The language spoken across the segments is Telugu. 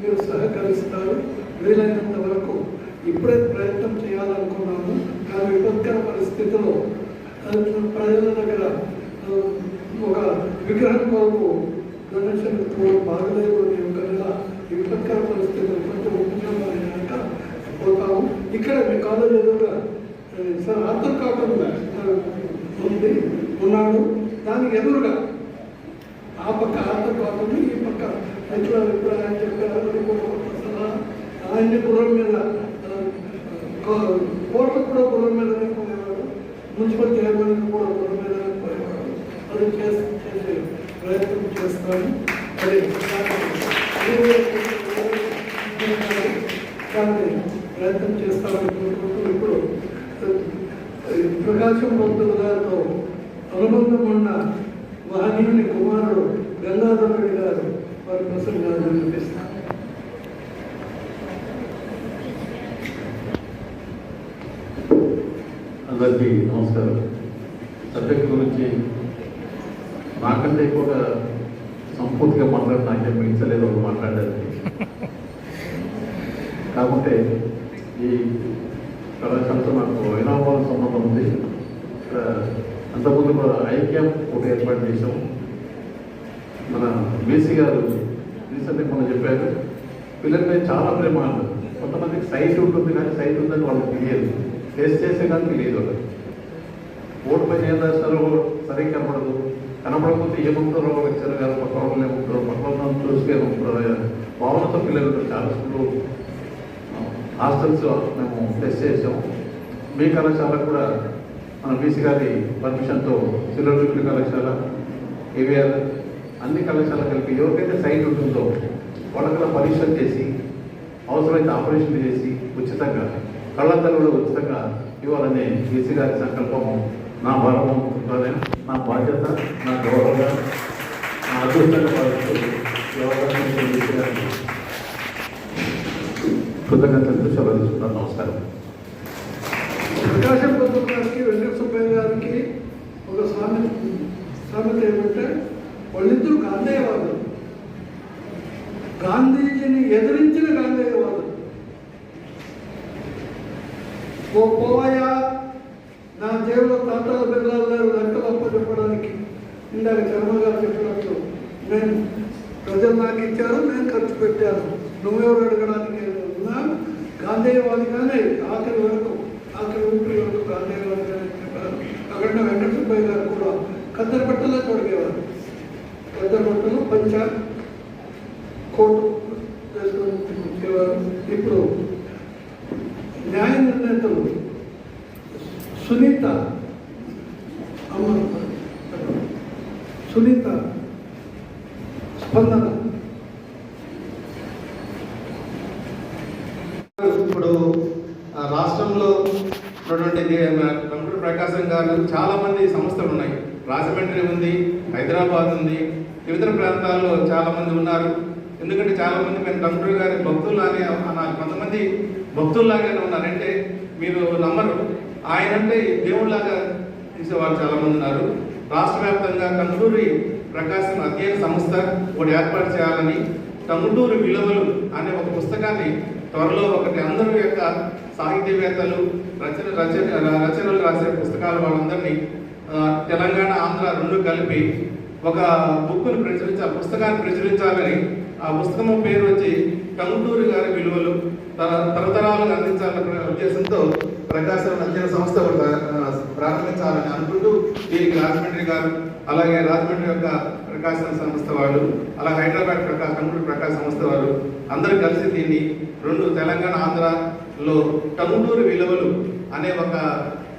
మీరు సహకరిస్తారు. వీలైనంత వరకు ఇప్పుడే ప్రయత్నం చేయాలనుకున్నాము కానీ విపత్కర పరిస్థితిలో ప్రజల దగ్గర ఒక విగ్రహం కొరకు డొనేషన్ కూడా బాగలేదు అని ఒక నెల ఈ విపత్కర పరిస్థితులు కొంచెం ఉపయోగపడినాక పోతాము. ఇక్కడ మీ కాలేజ్ ఎదురుగా సార్ అర్థం కాకుండా ఉంది ఉన్నాడు. దానికి ఎదురుగా ఆ పక్క ఆర్థర్ కాటన్ ఈ పక్క ఎట్లా అభిప్రాయం చెప్పారు ఆయన గుర్రం మీద కో- కోర్టుకు కూడా గుర్రం మీద మున్సిపల్ చైర్మన్ కూడా గుర్రం మీద అది చేసే ప్రయత్నం చేస్తాను అది కానీ ప్రయత్నం చేస్తామని కోరుకుంటూ ఇప్పుడు ప్రకాశం భక్తుల గారితో అనుబంధం ఉన్న మహనీయుని కుమారుడు గంగాధర గారు వారి ప్రసంగాన్ని చూపిస్తాను. అందరికీ నమస్కారం. సబ్జెక్ట్ గురించి నాకంటే ఎక్కువగా సంపూర్తిగా మాట్లాడి నాకేం మించలేదు వాళ్ళు మాట్లాడడానికి కాకపోతే ఈ కళాశాలతో నాకు వైనాభావ సంబంధం ఉంది. ఇక్కడ అంతకుముందు కూడా ఐక్యం ఒకటి ఏర్పాటు చేసాము మన బీసీ గారు రీసెంట్గా మనం చెప్పారు పిల్లల మీద చాలా ప్రేమ కొంతమందికి సైట్ ఉంటుంది కానీ సైట్ ఉందని వాళ్ళకి తెలియదు. టెస్ట్ చేసే కానీ తెలియదు వాళ్ళకి. ఓటు పైన ఏం రాస్తారో సరిగ్గా కనపడదు. కనపడకపోతే ఏముంటారో లెక్చర్ గారు పక్క వాళ్ళు ఏముంటారో పక్క వాళ్ళని చూసుకేముంటారో భావనతో పిల్లలు చాలా స్కూల్ హాస్టల్స్ మేము టెస్ట్ చేసాము మీ కళాశాల కూడా మన బీసీ గారి పర్మిషన్తో సిల్లర్ కళాశాల ఏవిఆర్ అన్ని కళాశాల కలిపి ఎవరికైతే సైట్ ఉంటుందో వాళ్ళకల్లా పరీక్షలు చేసి అవసరమైతే ఆపరేషన్ చేసి ఉచితంగా కళ్ళద్దలు కూడా ఉచితంగా ఇవ్వాలనే బీసీ గారి సంకల్పము నా భారతం నా బాధ్యత. నా జేబులో తాతల బిర్లాలు లెక్కలు అప్పు చెప్పడానికి ఇందాక చర్మగారు చెప్పినట్లు నేను ప్రజలు నాకు ఇచ్చారు నేను ఖర్చు పెట్టాను నువ్వెవరు అడగడానికి ఉన్నా గాంధేయవాదిగానే ఆఖరి వరకు ఆఖరి ఊపిరి వరకు గాంధేయవాదిగానే చెప్పారు. అక్కడ వెంకట సుబ్బయ్య గారు కూడా కద్దరి బట్టలే తొడిగేవారు కద్దరి బట్టలు పంచ కోటు వేసుకొని వచ్చేవారు. ఇప్పుడు న్యాయ నిర్ణేతలు సునీత. అమ్మ సునీత స్పందన. ఇప్పుడు ఆ, రాష్ట్రంలో ఉన్నటువంటి కంప్యూటర్ ప్రకాశం గారు చాలామంది సంస్థలు ఉన్నాయి. రాజమండ్రి ఉంది హైదరాబాద్ ఉంది వివిధ ప్రాంతాల్లో చాలామంది ఉన్నారు. ఎందుకంటే చాలామంది మేము కంప్యూటర్ గారి భక్తుల్లాగే నాకు కొంతమంది భక్తుల్లాగానే ఉన్నారంటే మీరు నమ్మరు. ఆయన అంటే దేవుళ్ళగా తీసేవారు చాలా మంది ఉన్నారు. రాష్ట్ర వ్యాప్తంగా కంటూరి ప్రకాశం అధ్యయన సంస్థ ఒకటి ఏర్పాటు చేయాలని టంగుటూరు విలువలు అనే ఒక పుస్తకాన్ని త్వరలో ఒకటి అందరి యొక్క సాహిత్యవేత్తలు రచన రచన రచనలు రాసే పుస్తకాలు వాళ్ళందరినీ తెలంగాణ ఆంధ్ర రెండు కలిపి ఒక బుక్ను ప్రచురించాలి పుస్తకాన్ని ప్రచురించాలని ఆ పుస్తకం పేరు వచ్చి టంగుటూరు గారి విలువలు తర- తరతరాలకు అందించాలనే ఉద్దేశంతో ప్రకాశం అధ్యయన సంస్థ ప్రారంభించాలని అనుకుంటూ దీనికి రాజమండ్రి గారు అలాగే రాజమండ్రి యొక్క ప్రకాశం సంస్థ వాళ్ళు అలాగే హైదరాబాద్ ప్రకాశ కంప్యూటర్ ప్రకాశ సంస్థ వాళ్ళు అందరూ కలిసి దీన్ని రెండు తెలంగాణ ఆంధ్రలో టంగుటూరు విలువలు అనే ఒక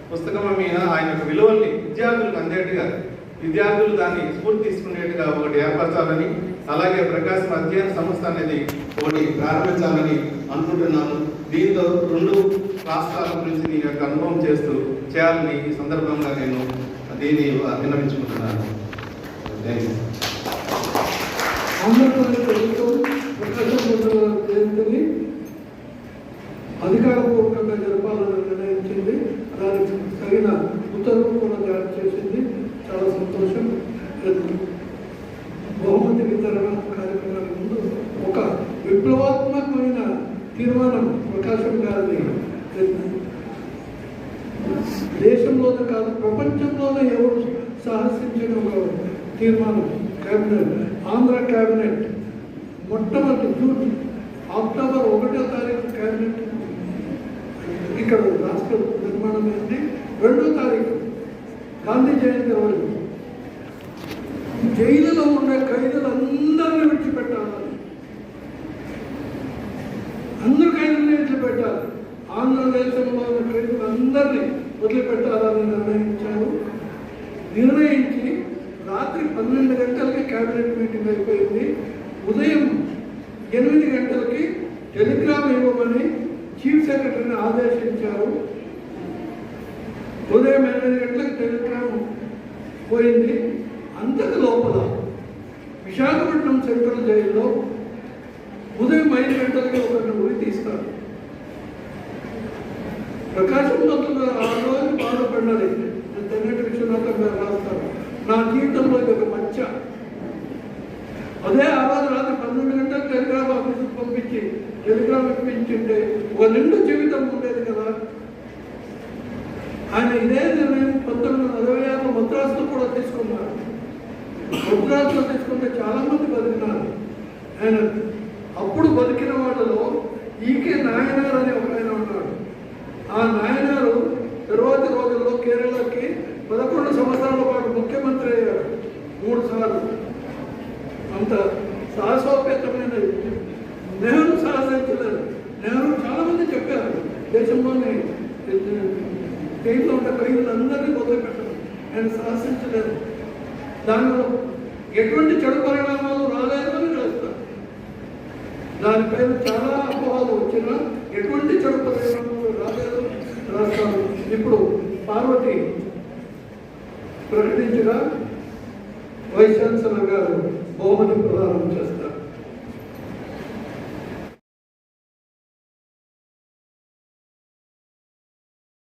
పుస్తకం మీద ఆయన యొక్క విలువల్ని విద్యార్థులకు అందేట్టుగా విద్యార్థులు దాన్ని స్ఫూర్తి తీసుకునేట్టుగా ఒకటి ఏర్పరచాలని అలాగే ప్రకాశం అధ్యయన సంస్థ అనేది ఒకటి ప్రారంభించాలని అనుకుంటున్నాను దీంతో రెండు రాష్ట్రాల గురించి నీ యొక్క అనుభవం చేస్తూ చేయాలని ఈ సందర్భంగా నేను దీన్ని విన్నవించుకుంటున్నాను అధికారం తీర్మానం ప్రకాశం గారిని దేశంలోనే కాదు ప్రపంచంలోనే ఎవరు సాహసించిన ఒక తీర్మానం. కేబినెట్ ఆంధ్ర కేబినెట్ మొట్టమొదటి జూన్ అక్టోబర్ ఒకటో తారీఖు కేబినెట్ ఇక్కడ రాష్ట్ర నిర్మాణం అయింది రెండో తారీఖు గాంధీ జయంతి రోజు. జైలులో ఉండే ఖైదీలందరినీ విడిచిపెట్టాలని అందరు వదిలిపెట్టాలి. ఆంధ్రదేశంలో ఉన్న ఖైదీలందరినీ వదిలిపెట్టాలని నిర్ణయించారు. నిర్ణయించి రాత్రి పన్నెండు గంటలకి కేబినెట్ మీటింగ్ అయిపోయింది. ఉదయం ఎనిమిది గంటలకి టెలిగ్రామ్ ఇవ్వమని చీఫ్ సెక్రటరీని ఆదేశించారు. ఉదయం ఎనిమిది గంటలకు టెలిగ్రామ్ పోయింది. అంతకు లోపల విశాఖపట్నం సెంట్రల్ జైల్లో ఉదయం ఐదు గంటలకి ఒకరిని ఉరి తీస్తారు. ప్రకాశం పంతులు ఆ రోజు బాధపడినది నేను తెన్నటి విశ్వనాథం రాస్తాను నా జీవితంలో ఇది ఒక మచ్చ. అదే ఆ రోజు రాత్రి పన్నెండు గంటల టెలిగ్రామ్ ఆఫీస్కి పంపించి టెలిగ్రామ్ ఇప్పించింటే ఒక నిండు జీవితం ఉండేది కదా. ఆయన ఇదే నిర్ణయం పంతొమ్మిది వందల అరవై ఆరులో మద్రాసులో కూడా తీసుకున్నారు. మద్రాసులో తీసుకుంటే చాలా మంది బతికినారు. ఆయన అప్పుడు బతికిన వాళ్ళలో ఈకే నాయనగారు అనే ఒక ఆ నాయనారు తరువాతి రోజుల్లో కేరళకి పదకొండు సంవత్సరాల పాటు ముఖ్యమంత్రి అయ్యారు. మూడు సార్లు. అంత సాహసోపేతమైన నెహ్రూ సాహసించలేదు నెహ్రూ చాలా మంది చెప్పారు దేశంలోని జైల్లో ఉన్న ఖైదీలందరినీ వదిలిపెట్టారు. ఆయన సాహసించలేదు దానిలో ఎటువంటి చెడు పరిణామాలు రాలేదు అని రాస్తారు దానిపైన చాలా అపోహలు వచ్చినా ఎటువంటి చెడు పరిణామాలు రాలేదు రాస్తారు ఇప్పుడు పార్వతి ప్రకటించగా వైస్ ఛాన్సలర్ గారు బహుమతి ప్రదానం చేస్తారు.